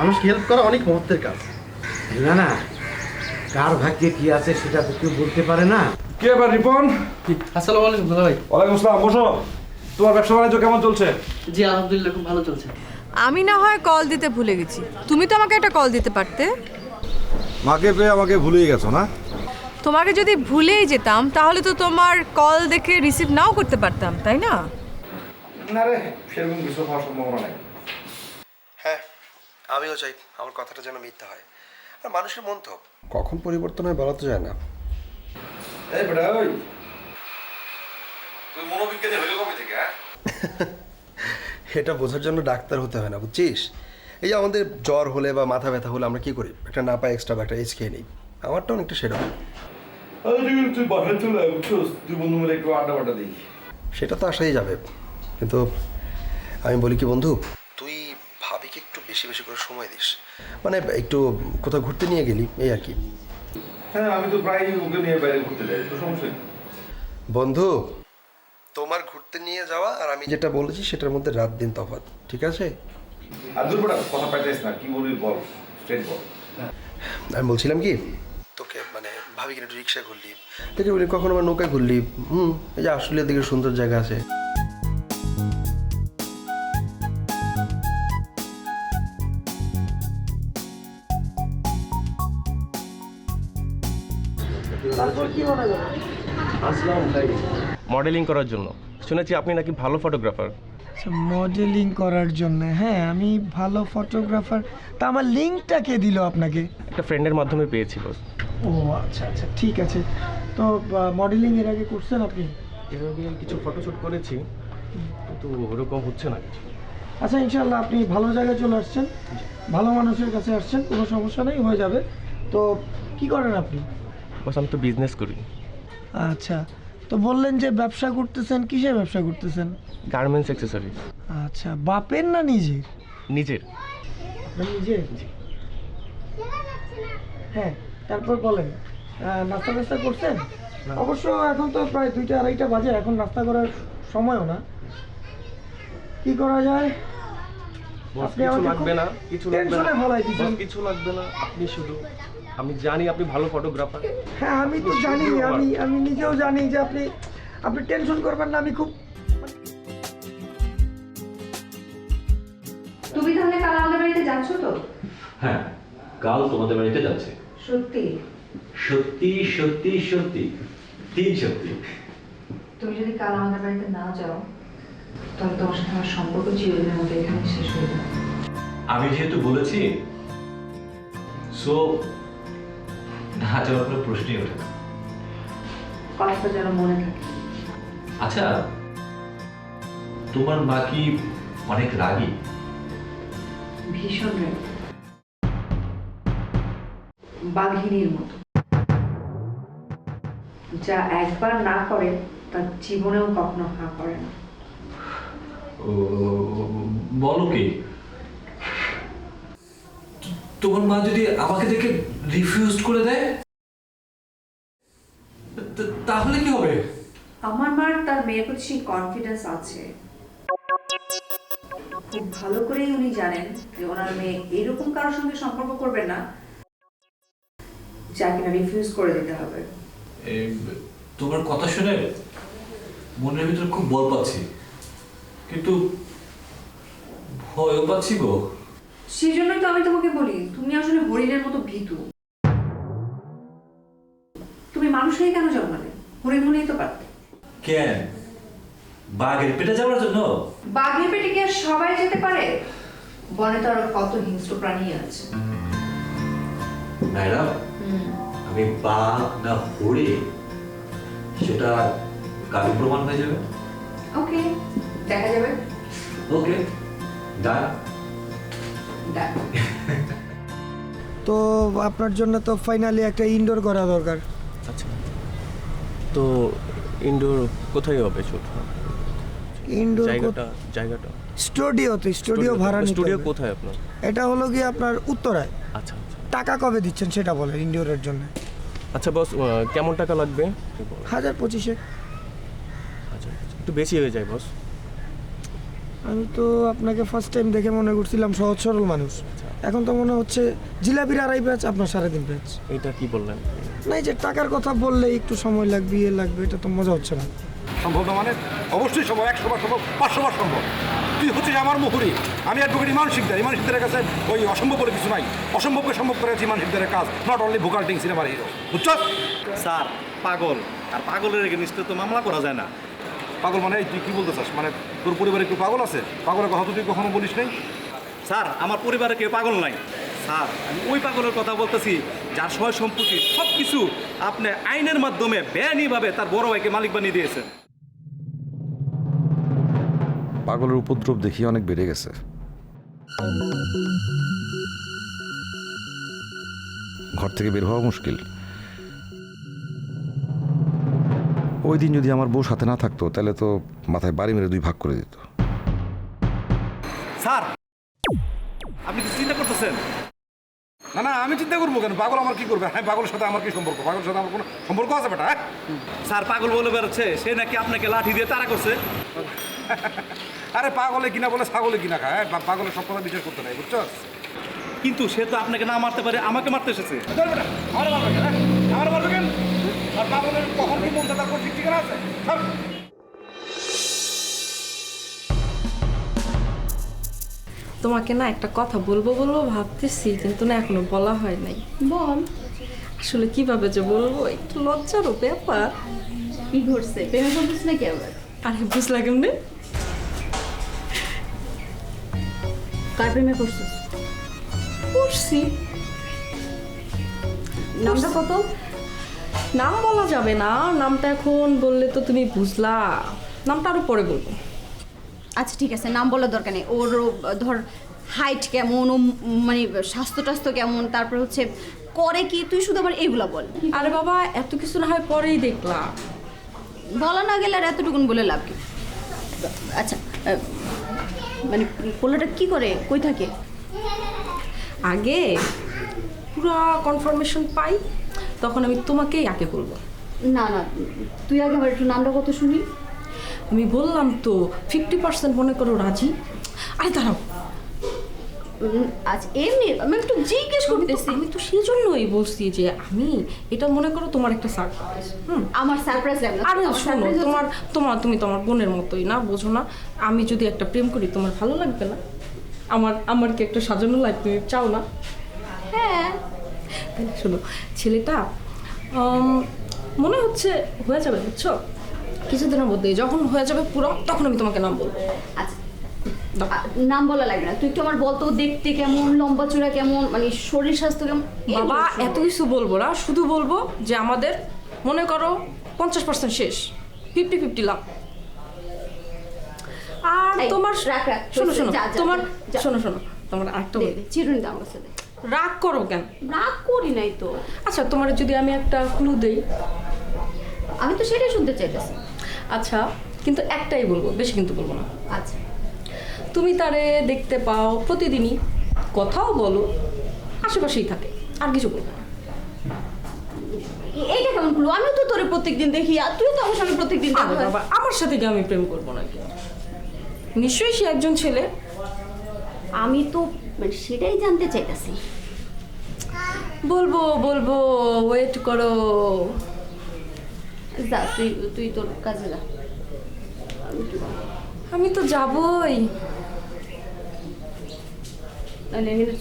মানুষকে হেল্প করা অনেক মহত্বের কাজ। না না কার ভাগ্যে কি আছে সেটা তো কেউ বলতে পারে না। কি ব্যাপার রিপন? আসসালামু আলাইকুম দুলা ভাই। ওয়ালাইকুম আসসালাম বসো। তোমার ব্যবসা বাণিজ্য কেমন চলছে? জি আলহামদুলিল্লাহ খুব ভালো চলছে। আমি না হয় কল দিতে ভুলে গেছি। তুমি তো আমাকে একটা কল দিতে পারতে। মাকে পেয়ে আমাকে ভুলেই গেছো না? তোমাকে যদি ভুলেই যেতাম তাহলে তো তোমার কল দেখে রিসিভ নাও করতে পারতাম তাই না? না রে সেরকম কিছু হওয়ার সম্ভাবনা নেই। আমিও চাই আমার কথাটা যেন মিথ্যা হয়। আর মানুষের মন তো। কখন পরিবর্তন হয় বলা তো যায় না। এই বেটা ওই। তুই মনোবিজ্ঞানী হইলে কবে থেকে হ্যাঁ? এটা বোঝার জন্য ডাক্তার হতে হয় না বুঝছিস? এই যে আমাদের জ্বর হলে বা মাথা ব্যথা হলে আমরা কি করি? একটা না পাই এক্সট্রা বা একটা এজ খেয়ে নিই। আমারটা অনেকটা সেরকম। তুই বাসায় চলে আয় বুঝছোস বন্ধু মিলে একটু আড্ডা বাড্ডা দিই। সেটা তো আসাই যাবে। কিন্তু আমি বলি কি বন্ধু বেশি বেশি করে সময় দিস। মানে একটু কোথাও ঘুরতে নিয়ে গেলি এই আর কি। হ্যাঁ আমি তো প্রায় ওকে নিয়ে বাইরে ঘুরতে যাই তো সমস্যা বন্ধু তোমার ঘুরতে নিয়ে যাওয়া আর আমি যেটা বলেছি সেটার মধ্যে রাত দিন তফাৎ ঠিক আছে? আর দূর বেটা কথা পাইতেছ না কি বলি বল স্ট্রেট বল। আমি বলছিলাম কি? তোকে মানে ভাবি কিনা একটু রিক্সা ঘুরলি। দেখে বলি কখনো আবার নৌকায় ঘুরলি? হুম এই যে আসলের দিকে সুন্দর জায়গা আছে। মডেলিং করার জন্য। শুনেছি আপনি নাকি ভালো ফটোগ্রাফার মডেলিং আচ্ছা, করার জন্য হ্যাঁ আমি ভালো ফটোগ্রাফার তা আমার লিঙ্কটা কে দিল আপনাকে? একটা ফ্রেন্ডের মাধ্যমে পেয়েছি বস ও আচ্ছা আচ্ছা ঠিক আছে। তো মডেলিং এর আগে করছেন আপনি? এর আগে কিছু ফটোশ্যুট করেছি কিন্তু ওরকম হচ্ছে না কিছু। আচ্ছা ইনশাল্লাহ আপনি ভালো জায়গায় চলে আসছেন। ভালো মানুষের কাছে আসছেন কোনো সমস্যা নেই হয়ে যাবে। তো কি করেন আপনি? বস আমি তো বিজনেস করি। আচ্ছা তো বললেন যে ব্যবসা করতেছেন কিসের ব্যবসা করতেছেন? গার্মেন্টস অ্যাক্সেসরিজ আচ্ছা বাপের না নিজের? নিজের। নিজের? হ্যাঁ তারপর বলেন নাস্তা টাস্তা করছেন? অবশ্য এখন তো প্রায় দুইটা আড়াইটা বাজে এখন নাস্তা করার সময়ও না। কি করা যায়? আপনি কিছু লাগবে না কিছু লাগবে না। কিছু লাগবে না আপনি শুধু আমি জানি আপনি ভালো ফটোগ্রাফার হ্যাঁ আমি তো জানি আমি আমি নিজেও জানি যে আপনি আপনি টেনশন করবেন না আমি খুব তুমি তাহলে কাল আমাদের বাড়িতে যাচ্ছ তো? হ্যাঁ কাল তোমাদের বাড়িতে যাচ্ছে। সত্যি? সত্যি সত্যি সত্যি। তিন সত্যি। তুমি যদি কাল আমাদের বাড়িতে না যাও তাহলে তোমার সাথে আমার সম্পর্ক চিরদিনের মতো এখানে শেষ হয়ে যাবে। আমি যেহেতু বলেছি সো না যাওয়ার কোনো প্রশ্নই ওঠে না। কথাটা যেন মনে থাকে। আচ্ছা তোমার মা কি অনেক রাগী? ভীষণ রেগে। বাঘিনীর মতো। যা একবার না করে তার জীবনেও কখনো হা করে না। ও বলো কি? তোমার মা যদি আমাকে দেখে রিফিউজ করে দেয় তাহলে কি হবে? আমার মার তার মেয়ের প্রতি সেই কনফিডেন্স আছে। খুব ভালো করেই উনি জানেন যে ওনার মেয়ে এরকম কারোর সঙ্গে সম্পর্ক করবে না যা কিনা রিফিউজ করে দিতে হবে। তোমার কথা শুনে মনের ভিতরে খুব বল পাচ্ছি। কিন্তু ভয়ও পাচ্ছি গো। সেই জন্যই তো আমি তোমাকে বলি তুমি আসলে হরিণের মতো ভীতু। তুমি মানুষ হয়ে কেন জন্মালে হরিণ হলেই তো পারতে। কেন? বাঘের পেটে যাওয়ার জন্য? বাঘের পেটে কি আর সবাই যেতে পারে? বনে তো আরও কত হিংস্র প্রাণী আছে। ম্যাডাম আমি বাঘ না হরে সেটা কালি প্রমাণ হয়ে যাবে? ওকে দেখা যাবে। ওকে ডান দেখ তো আপনার জন্য তো ফাইনালি একটা ইনডোর করা দরকার। আচ্ছা। তো ইনডোর কোথায় হবে শুট ইনডোর জায়গাটা জায়গাটা? স্টুডিওতে স্টুডিও ভাড়া নিতে স্টুডিও কোথায় আপনার? এটা হলো কি আপনার উত্তরায়। আচ্ছা আচ্ছা। টাকা কবে দিচ্ছেন সেটা বলেন ইনডোরের জন্য। আচ্ছা বস কেমন টাকা লাগবে? হাজার পঁচিশে। আচ্ছা একটু বেশি হয়ে যায় বস আমি তো আপনাকে ফার্স্ট টাইম দেখে মনে করছিলাম সহজ সরল মানুষ। এখন তো মনে হচ্ছে জিলাপির আড়াই প্যাচ আপনার সাড়ে তিন প্যাচ। এটা কি বললেন? না এই যে টাকার কথা বললে একটু সময় লাগবে ইয়ে লাগবে এটা তো মজা হচ্ছে না। সম্ভব না মানে? অবশ্যই সম্ভব একশো বার সম্ভব পাঁচশো বার সম্ভব। তুই হচ্ছে আমার মুহুরি। আমি অ্যাডভোকেট ইমান শিকদার। ইমান শিকদারের কাছে ওই অসম্ভব বলে কিছু নাই। অসম্ভবকে সম্ভব করেছে ইমান শিকদারের কাজ নট অনলি ভোকাল্টিং সিনেমার হিরো বুঝছ স্যার পাগল। আর পাগলের এগেনিস্টে তো মামলা করা যায় না। পাগল মানে তুই কি বলতে চাস? মানে তোর পরিবারে কেউ পাগল আছে? পাগলের কথা তো তুই কখনো বলিস নাই? স্যার, আমার পরিবারে কেউ পাগল নাই। স্যার, আমি ওই পাগলের কথা বলতেছি, যার সয় সম্পত্তি সব কিছু আপনি আইনের মাধ্যমে বেআইনিভাবে তার বড় ভাইকে মালিক বানিয়ে দিয়েছেন। পাগলের উপদ্রব দেখি অনেক বেড়ে গেছে। ঘর থেকে বের হওয়া মুশকিল। ওই দিন যদি আমার বউ সাথে না থাকতো তাহলে তো মাথায় বাড়ি মেরে দুই ভাগ করে দিত। স্যার আপনি কি চিন্তা করতেছেন? না না আমি চিন্তা করব কেন? পাগল আমার কি করবে? হ্যাঁ পাগলের সাথে আমার কি সম্পর্ক? পাগলের সাথে আমার কোনো সম্পর্ক আছে বেটা হ্যাঁ? স্যার পাগল বলে বেরোচ্ছে সে নাকি আপনাকে লাঠি দিয়ে তাড়া করছে। আরে পাগলে কিনা বলে ছাগলে কিনা খায় হ্যাঁ? পাগলের সব কথা বিশ্বাস করতে নাই বুঝছ কিন্তু সে তো আপনাকে না মারতে পারে আমাকে মারতে এসেছে। আমার মারবে কেন? হ্যাঁ? আমার মারবে কেন? আর পাগলের কখন কি বলতে তারপর ঠিক ঠিকানা আছে? তোমাকে না একটা কথা বলব বলব ভাবতেছি কিন্তু না এখনও বলা হয় নাই। বল। আসলে কীভাবে যে বলব একটু লজ্জারও ব্যাপার। কি ঘটছে? প্রেমে পড়ছিস নাকি আবার? আরে বুঝলা কেমনে? কার প্রেমে পড়ছিস পড়ছি। নামটা কত? নাম বলা যাবে না নামটা এখন বললে তো তুমি বুঝলা। নামটা আরও পরে বলব। আচ্ছা ঠিক আছে নাম বলার দরকার নেই। ওর ধর হাইট কেমন ও মানে স্বাস্থ্য টাস্থ্য কেমন তারপর হচ্ছে করে কি তুই শুধু আবার এগুলা বল। আরে বাবা এত কিছু না হয় পরেই দেখলাম বলা না গেলে আর এতটুকুন বলে লাভ কি? আচ্ছা মানে পোলাটা কি করে? কই থাকে? আগে পুরো কনফার্মেশন পাই। তখন আমি তোমাকেই আগে বলব। না না তুই আগে আমার একটু নামটা কত শুনি? আমি বললাম তো ফিফটি পার্সেন্ট মনে করো রাজি। আরে দাঁড়াও। আচ্ছা এমনি আমি একটু জিজ্ঞেস করতেছি। আমি তো সেই জন্যই বলছি যে আমি এটা মনে করো তোমার একটা সারপ্রাইজ হুম? আমার সারপ্রাইজ আরে শোনো তোমার তোমার তুমি তোমার বোনের মতোই না বোঝো না। আমি যদি একটা প্রেম করি তোমার ভালো লাগবে না? আমার আমার কি একটা সাজানো লাইফ তুমি চাও না? হ্যাঁ তাহলে ছেলেটা মনে হচ্ছে হয়ে যাবে বুঝছ? কিছুদিনের মধ্যেই যখন হয়ে যাবে পুরো তখন আমি তোমাকে নাম বলব। আচ্ছা। নাম বলা লাগবে না। তুই একটু আমার বলতো দেখতে কেমন লম্বা চূড়া কেমন মানে শরীর স্বাস্থ্য কেমন? বাবা এত কিছু বলব না শুধু বলব যে আমাদের মনে করো পঞ্চাশ পার্সেন্ট শেষ। ফিফটি ফিফটি লাভ আর তোমার শোনো শোনো তোমার শোনো শোনো তোমার। দে, চিরুনি দাম আছে। রাগ করো কেন? রাগ করি নাই তো। আচ্ছা তোমার যদি আমি একটা ক্লু দেই। আমি তো সেটাই শুনতে চাইতেছি। আচ্ছা কিন্তু একটাই বলব বেশি কিন্তু বলব না। আচ্ছা। তুমি তারে দেখতে পাও প্রতিদিনই কথাও বলো আশেপাশেই থাকে আর কিছু বলব না। এইটা কেমন করল আমিও তো তোরে প্রত্যেকদিন দেখি আর তুই তো আমার সঙ্গে প্রত্যেকদিন আরে বাবা আমার সাথে কি আমি প্রেম করব নাকি? নিশ্চয়ই সে একজন ছেলে। আমি তো মানে সেটাই জানতে চাইতেছি। বলব বলব ওয়েট করো। যা, তুই তুই তোর কাজে যা। আমি তো যাবই।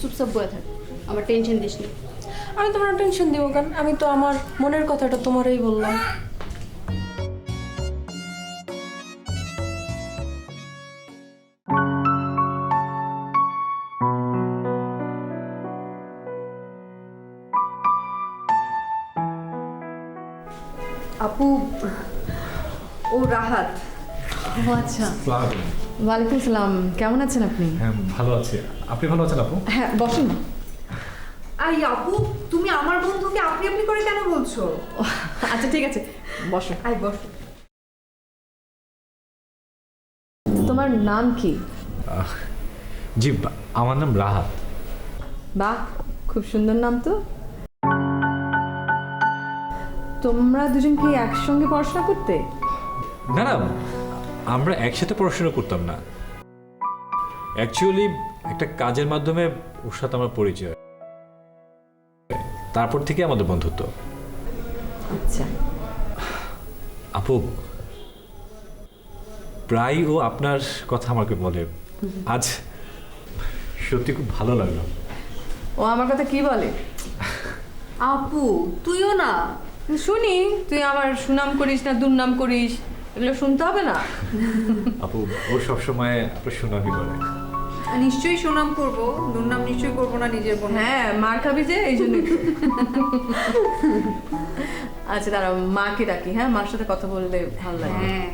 চুপচাপ বয়ে থাক। আমার টেনশন দিস না। আমি তোমার টেনশন দিব কেন? আমি তো আমার মনের কথাটা তোমারই বললাম। ও আচ্ছা। ওয়ালাইকুম সালাম। কেমন আছেন আপনি? হ্যাঁ ভালো আছি। আপনি ভালো আছেন আপু? হ্যাঁ বসুন। আই আপু তুমি আমার বন্ধুকে আপনি আপনি করে কেন বলছো? আচ্ছা ঠিক আছে। বসো। আই বস। তোমার নাম কি? জি বা- আমার নাম রাহাত। বাহ খুব সুন্দর নাম তো। তোমরা দুজন কি একসঙ্গে পড়াশোনা করতে? না না আমরা একসাথে পড়াশোনা করতাম না। অ্যাকচুয়ালি একটা কাজের মাধ্যমে ওর সাথে আমার পরিচয়। তারপর থেকে আমাদের বন্ধুত্ব। আচ্ছা। আপু প্রায় ও আপনার কথা আমাকে বলে। আজ সত্যি খুব ভালো লাগল। ও আমার কথা কি বলে? আপু তুইও না। শুনি তুই আমার সুনাম করিস না দুর্নাম করিস। এগুলো শুনতে হবে না আপু ও সবসময় আপনার সুনামি করে নিশ্চয়ই সুনাম করব দুর্নাম নিশ্চয়ই করব না নিজের বোন হ্যাঁ মার খাবি যে এই জন্য আচ্ছা দাঁড়াও মাকে ডাকি হ্যাঁ মার সাথে কথা বললে ভালো লাগে হ্যাঁ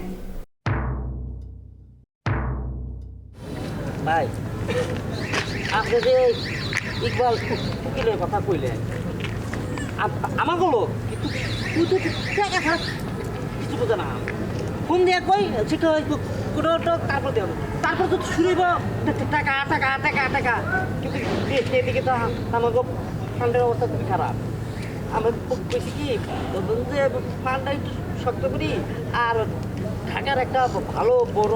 ভাই আপনি যে ইকবাল উকিলের কথা কইলেন আমার বলো কিন্তু তুই তো টাকা ছাড়া কিছু বোঝে না ফোন দিয়ে কই? সেটা কোনো তারপর দেব। তারপর তো হইব টাকা টাকা টাকা টাকা। কিন্তু এদিকে তো আমাকে ফান্ডের অবস্থা খুব খারাপ। আমার বেশি কি যে ফান্ডটা একটু শক্ত করি, আর ঢাকার একটা ভালো বড়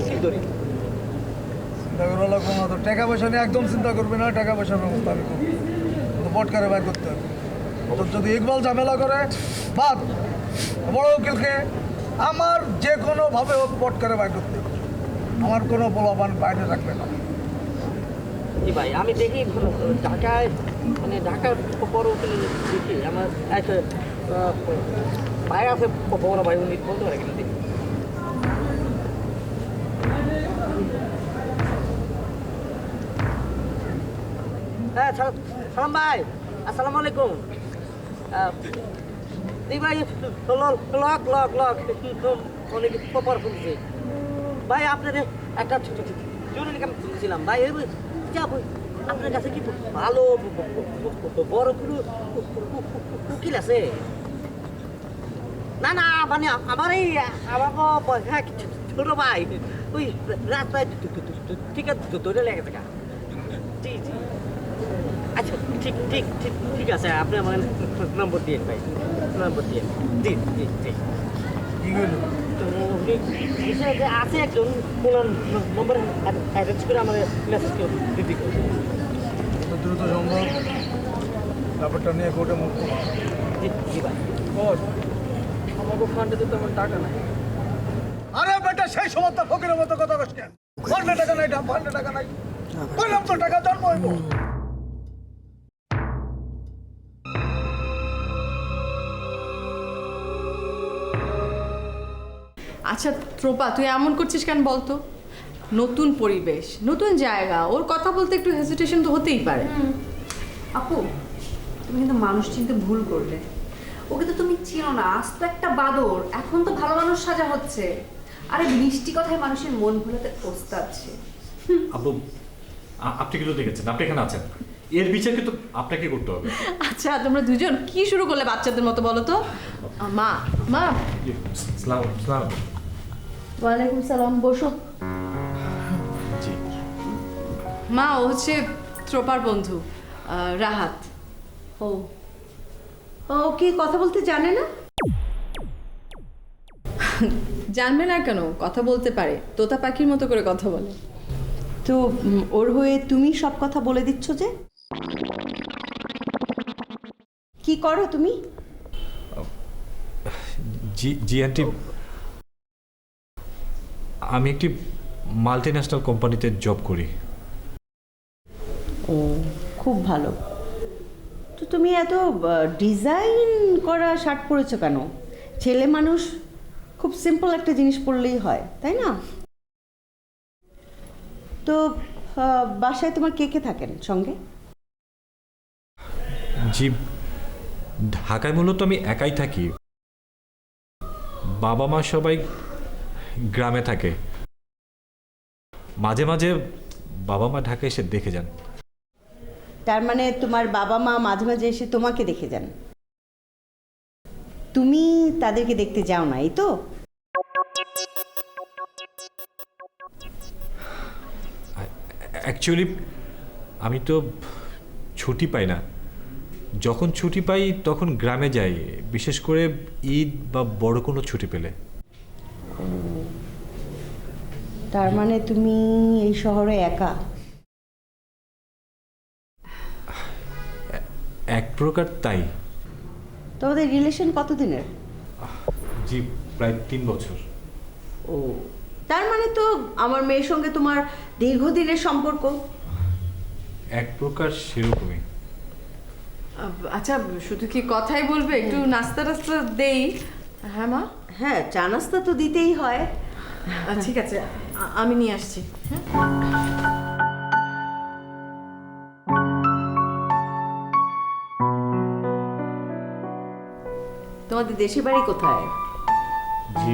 উকিল ধরি। টাকা পয়সা নিয়ে একদম চিন্তা করবে না, টাকা পয়সার ব্যবস্থা আমি করব। তো পটকারে বাইর করতে হবে। যদি ইকবাল ঝামেলা করে, বাদ। বড় উকিলকে আমার যে কোনোভাবে হোক পটকারে বাইর করতে আমার কোনো বলবান বাইরে রাখবে না। জি ভাই, আমি দেখি ঢাকায় মানে ঢাকার বড় উকিল দেখি, আমার এক ভাই আছে, বড় ভাই, উনি বলতে পারে কিনা দেখি। হ্যাঁ সালাম ভাই, আসসালামু আলাইকুম। ভাই একটা ভাই আপনার কাছে ভালো উকিল আছে? না না মানে আমার এই আমার হ্যাঁ, ছোট ভাই। ওই রাস্তায় ঠিক আছে জি জি। আচ্ছা ঠিক ঠিক ঠিক ঠিক আছে আপনি আমার নম্বর দিন ভাই। নম্বর দিন জি জি। তো আছে একজন ওনার নম্বর অ্যারেঞ্জ করে আমার মেসেজ করে দিদি। দ্রুত সম্ভব? ব্যাপারটা নিয়ে কোর্টে মুখ। জি জি ভাই। কোর্ট? আমাকে ফান্ডে তো তেমন টাকা নাই। আরে বেটা সেই সময় তো ফকিরের মতো কথা কস কেন? ফান্ডে টাকা নাই ফান্ডে টাকা নাই। বললাম তো টাকা জন্ম হইব। আচ্ছা ত্রোপা তুই এমন করছিস কেন বলতো? নতুন পরিবেশ নতুন জায়গা ওর কথা বলতে একটু হেজিটেশন তো হতেই পারে। আপু তুমি কিন্তু মানুষ চিনতে ভুল করলে। ওকে তো তুমি চিনো না আজ তো একটা বাদর এখন তো ভালো মানুষ সাজা হচ্ছে। আরে মিষ্টি কথায় মানুষের মন ভুলাতে ওস্তাদ সে। আপু আপনি কিন্তু দেখেছেন আপনি এখানে আছেন। এর বিচার কিন্তু আপনাকে করতে হবে। আচ্ছা তোমরা দুজন কি শুরু করলে বাচ্চাদের মতো বলো তো? মা মা। জি, সালাম সালাম ওয়ালাইকুম সালাম বসো। মা ও হচ্ছে ত্রোপার বন্ধু রাহাত। ও। ও কি কথা বলতে জানে না? জানবে না কেন কথা বলতে পারে তোতা পাখির মতো করে কথা বলে। তো ওর হয়ে তুমি সব কথা বলে দিচ্ছ যে? কি করো তুমি? জি জি আন্টি। আমি একটি মাল্টি ন্যাশনাল কোম্পানিতে জব করি। ও খুব ভালো। তো তুমি এত ডিজাইন করা শার্ট পরেছো কেন? ছেলে মানুষ খুব সিম্পল একটা জিনিস পরলেই হয় তাই না? তো বাসায় তোমার কে কে থাকেন সঙ্গে? জি ঢাকায় মূলত আমি একাই থাকি। বাবা মা সবাই গ্রামে থাকে। মাঝে মাঝে বাবা মা ঢাকায় এসে দেখে যান। তার মানে তোমার বাবা মা মাঝে মাঝে এসে তোমাকে দেখে যান? তুমি তাদেরকে দেখতে যাও না এই তো? অ্যাকচুয়ালি আমি তো ছুটি পাই না। যখন ছুটি পাই তখন গ্রামে যাই। বিশেষ করে ঈদ বা বড় কোনো ছুটি পেলে। তার মানে তুমি এই শহরে একা? এক প্রকার তাই। তোমাদের রিলেশন কতদিনের? জি প্রায় তিন বছর। ও তার মানে তো আমার মেয়ের সঙ্গে তোমার দীর্ঘদিনের সম্পর্ক। এক প্রকার সেরকমই। আচ্ছা শুধু কি কথাই বলবে? একটু নাস্তা টাস্তা দেই। হ্যাঁ মা? হ্যাঁ চা নাস্তা তো দিতেই হয়। ঠিক আছে। আমি নিয়ে আসছি। হ্যাঁ তোমাদের দেশের বাড়ি কোথায়? জি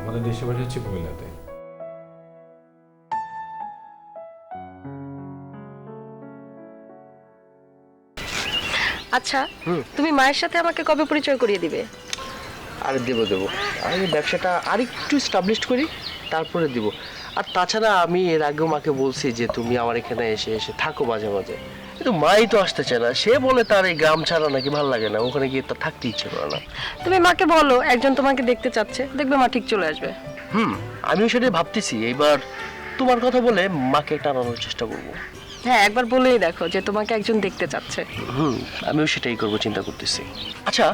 আমাদের দেশের বাড়ি হচ্ছে কুমিল্লাতে। আচ্ছা তুমি মায়ের সাথে আমাকে কবে পরিচয় করিয়ে দিবে? আরে দেবো দেবো। আমি ব্যবসাটা আরেকটু স্টাবলিশ করি তারপরে দিব। আর তাছাড়া আমি এর আগেও মাকে বলছি যে তুমি আমার এখানে এসে এসে থাকো মাঝে মাঝে। কিন্তু মাই তো আসতে চায় না। সে বলে তার এই গ্রাম ছাড়া নাকি ভালো লাগে না। ওখানে গিয়ে তার থাকতে ইচ্ছে করে না। তুমি মাকে বলো একজন তোমাকে দেখতে চাচ্ছে। দেখবে মা ঠিক চলে আসবে। হুম আমিও সেটাই ভাবতেছি। এইবার তোমার কথা বলে মাকে টানানোর চেষ্টা করব। হ্যাঁ একবার বলেই দেখো যে তোমাকে একজন দেখতে চাচ্ছে। হুম আমিও সেটাই করব চিন্তা করতেছি। আচ্ছা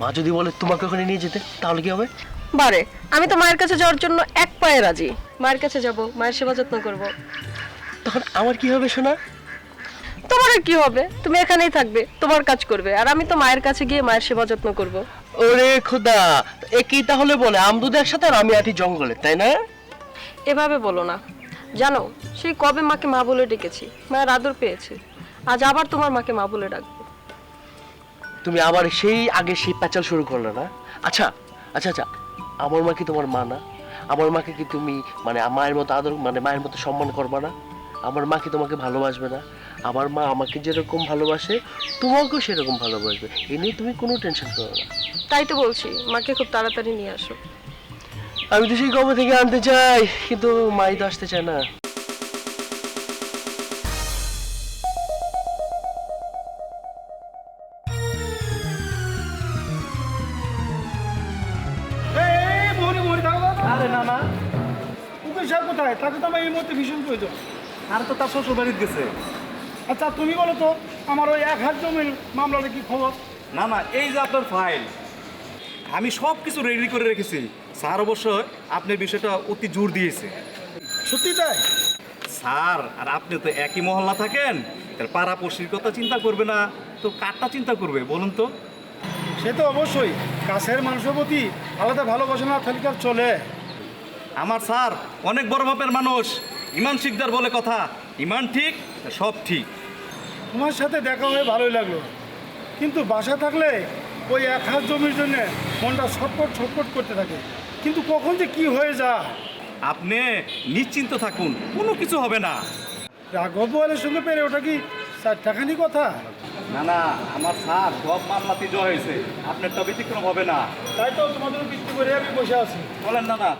মা যদি বলে তোমাকে ওখানে নিয়ে যেতে তাহলে কি হবে? বারে আমি তো মায়ের কাছে যাওয়ার জন্য এক পায়ে রাজি। মায়ের কাছে যাব মায়ের সেবা যত্ন করব। তখন আমার কি হবে শোনা তোমার আর কি হবে? তুমি এখানেই থাকবে তোমার কাজ করবে আর আমি তো মায়ের কাছে গিয়ে মায়ের সেবা যত্ন করব। ওরে খোদা একই তাহলে বলে? আম আমদুদ একসাথে আর আমি আটি জঙ্গলে তাই না? এভাবে বলো না। জানো সেই কবে মাকে মা বলে ডেকেছি মায়ের আদর পেয়েছে। আজ আবার তোমার মাকে মা বলে ডাকবো। তুমি আবার সেই আগে সেই প্যাচাল শুরু করলে না? আচ্ছা আচ্ছা আচ্ছা আমার মা কি তোমার মা না? আমার মাকে কি তুমি মানে মায়ের মতো আদর মানে মায়ের মতো সম্মান করবা না? আমার মা কি তোমাকে ভালোবাসবে না? আমার মা আমাকে যেরকম ভালোবাসে তোমাকেও সেরকম ভালোবাসবে। এ নিয়ে তুমি কোনো টেনশন করো না। তাই তো বলছি মাকে খুব তাড়াতাড়ি নিয়ে আসো। আমি তো সেই কবে থেকে আনতে চাই কিন্তু মাই তো আসতে চায় না। এই মুহূর্তে ভীষণ প্রয়োজন। আর তো তার শ্বশুর বাড়িতে গেছে। আচ্ছা তুমি বলো তো আমার ওই এক হাত জমির মামলাটা কি খবর? না না এই যে আপনার ফাইল আমি সব কিছু রেডি করে রেখেছি। স্যার অবশ্য আপনার বিষয়টা অতি জোর দিয়েছে। সত্যি তাই? স্যার আর আপনি তো একই মহল্লা থাকেন তার পাড়া পড়শির কথা চিন্তা করবে না তো কারটা চিন্তা করবে বলুন তো। সে তো অবশ্যই কাছের মানুষের প্রতি আলাদা ভালোবাসা না থাকলে চলে। আমার স্যার অনেক বড় মাপের মানুষ। ইমান শিকদার বলে কথা ইমান ঠিক সব ঠিক। তোমার সাথে দেখা হয়ে ভালোই লাগল। কিন্তু বাসা থাকলে ওই এক হাত জমির জন্য মনটা ছটপট ছটপট করতে থাকে। কিন্তু কখন যে কি হয়ে যা আপনি নিশ্চিন্ত থাকুন কোনো কিছু হবে না। রাঘব বলের সঙ্গে পেরে ওটা কি চারটাখানি কথা? না না আমার স্যার সব মামলাতে জয় হয়েছে। আপনারটা ব্যতিক্রম হবে না। তাই তো তোমাদের বৃত্তি করে আমি বসে আছি। বলেন না না